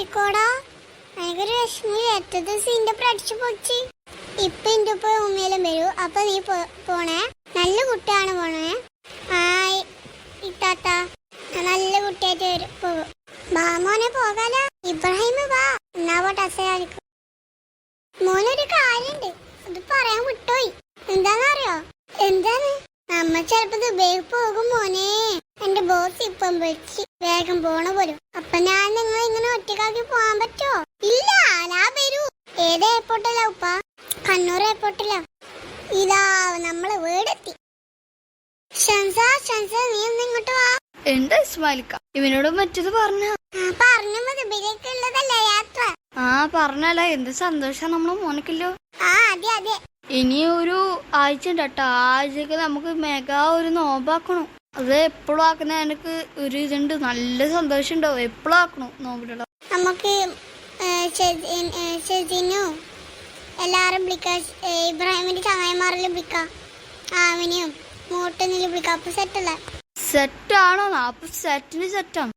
പോയിക്കോടാ നീ പോണേ. നല്ല കുട്ടിയാണ് പോണേ ആയ് ഇത്താത്ത നല്ല കുട്ടിയായിട്ട് വരും പോകും ബാ മോനെ പോകാല. ഇബ്രാഹിം വാ. എന്നാ പോട്ടെ അസയാലിക്കും മോനൊരു കാര്യണ്ട്. അത് പറയാൻ വിട്ടോയി. എന്താന്നറിയോ? എന്താണ്? നമ്മ ചെലപ്പോ ദുബൈ പോകും മോനെ. ബോസ് ഇപ്പം വെച്ച് വേഗം പോണ പോലും. അപ്പൊ ഞാൻ നിങ്ങൾ ഇങ്ങനെ ഒറ്റക്കാക്കി പോകാൻ പറ്റോ ഇല്ല ഞാൻ വരൂ. ഏത് എയർപോർട്ടല്ല ഉപ്പ? കണ്ണൂർ എയർപോർട്ടില്ല ഇതാ നമ്മൾ വീടെത്തി. ഷൻസ ഷൻസ നീ ഒന്ന് ഇങ്ങോട്ട് വാ. എന്താ ഇസ്മാലിക്ക? ഇവനോട് മറ്റത് പറഞ്ഞ? പറഞ്ഞു ഉള്ളതല്ലേ യാത്ര. ആ പറഞ്ഞല്ല എന്ത് സന്തോഷം നമ്മളെ മോനക്കല്ലോ. ആ അതെ അതെ. ഇനി ഒരു ആഴ്ച ഉണ്ട് കേട്ടോ ആഴ്ചക്ക് നമുക്ക് മെഗാ ഒരു നോമ്പാക്കണം. അത് എപ്പോഴും ആക്കുന്ന എനിക്ക് ഒരു ഇതുണ്ട്. നല്ല സന്തോഷം ഉണ്ടാവും. എപ്പോഴും ആക്കണം നോമ്പിലുള്ള നമുക്ക് ഷെസിനു എല്ലാരും വിളിക്കാം. ഇബ്രാഹിമിന്റെ ചങ്ങായിമാരെല്ലാം വിളിക്കാം. ആമിനെയും മൂട്ടനെല്ലാം വിളിക്കാം. അപ്പൊ സെറ്റല്ലേ സെറ്റാണോ അപ്പൊ സെറ്റിന് സെറ്റാണ്.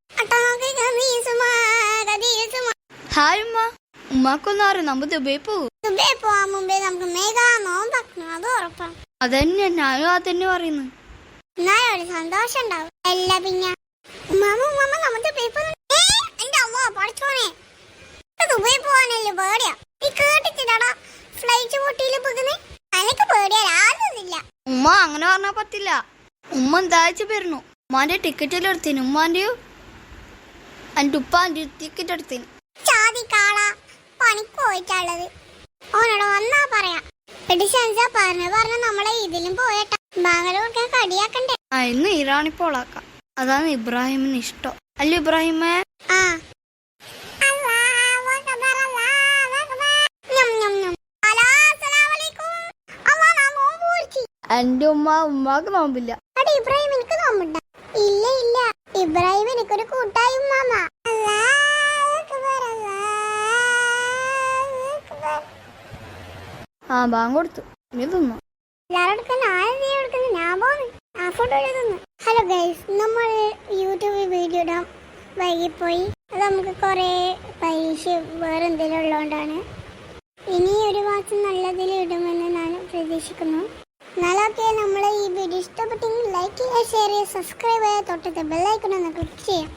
ഹായ് ഉമ്മ. ഉമ്മാക്കൊന്നും അറിയാം നമ്മ ദുബൈ പോകും ദുബൈ പോവാൻ മുമ്പേ നമുക്ക് മെഗാ നോമ്പാക്കണം. അത് ഉറപ്പാണ് അതന്നെ ഞാനും അതന്നെ പറയുന്നു. എന്നാലും ഒരു സന്തോഷം ഉണ്ടാവും അല്ല പിന്നെ. ഉമ്മാമ ഉമ്മാമ നമ്മ പേപ്പർ പോകുന്നു ഏ, എന്റെ അമ്മ പഠിച്ചോനെ. ഇപ്പൊ ദുബൈ പോവാനല്ലേ പേടിയാ? നീ ഫ്ലൈറ്റ് പോകുന്നേ. എനിക്ക് ഉമ്മ അങ്ങനെ പറഞ്ഞാ പറ്റില്ല. ഉമ്മ എന്താഴ്ച വരുന്നു ഉമ്മാന്റെ ടിക്കറ്റ് എല്ലാം എടുത്തേന് ഉമ്മാന്റെയോ എന്റെ ഉപ്പാന്റെ ടിക്കറ്റ് എടുത്തേന്. ചാതി കാള. പണിക്ക് പോയിട്ടുള്ളത് ഓനോട് വന്നാ പറയാ. എഡിഷൻസ പറഞ്ഞ പറഞ്ഞ നമ്മളെ കടിയാക്കണ്ടേ? ആ ഇന്ന് ഇറാണിപ്പോളാക്കാം അതാണ് ഇബ്രാഹിമിന് ഇഷ്ടം. അല്ല ഇബ്രാഹിമേ? ആ. മുറിച്ച്. ഉമ്മ ഉമ്മാക്ക് നോമ്പില്ല. അടി ഇബ്രാഹിം എനിക്ക് നോമ്പുണ്ട? ഇല്ല ഇല്ല. ഇബ്രാഹിം എനിക്കൊരു കൂട്ടായി. ആ ബാങ്ക് കൊടുത്തു. ഇനി തിന്നു. ഹലോ ഗൈസ് നമ്മൾ യൂട്യൂബിൽ വീഡിയോ ഇടാം വൈകിപ്പോയി. അത് നമുക്ക് കുറേ പൈസ വേറെ എന്തെങ്കിലും ഉള്ളതുകൊണ്ടാണ് ഇനി ഒരു മാസം നല്ലതിൽ ഇടുമെന്ന് ഞാൻ പ്രതീക്ഷിക്കുന്നു. എന്നാലൊക്കെ നമ്മളെ ഈ വീഡിയോ ഇഷ്ടപ്പെട്ടെങ്കിൽ ലൈക്ക് ചെയ്യുക ഷെയർ ചെയ്യുക സബ്സ്ക്രൈബ് ചെയ്യുക തൊട്ടത്തെ ബെല്ലൈക്കൺ ഒന്ന് ക്ലിക്ക് ചെയ്യാം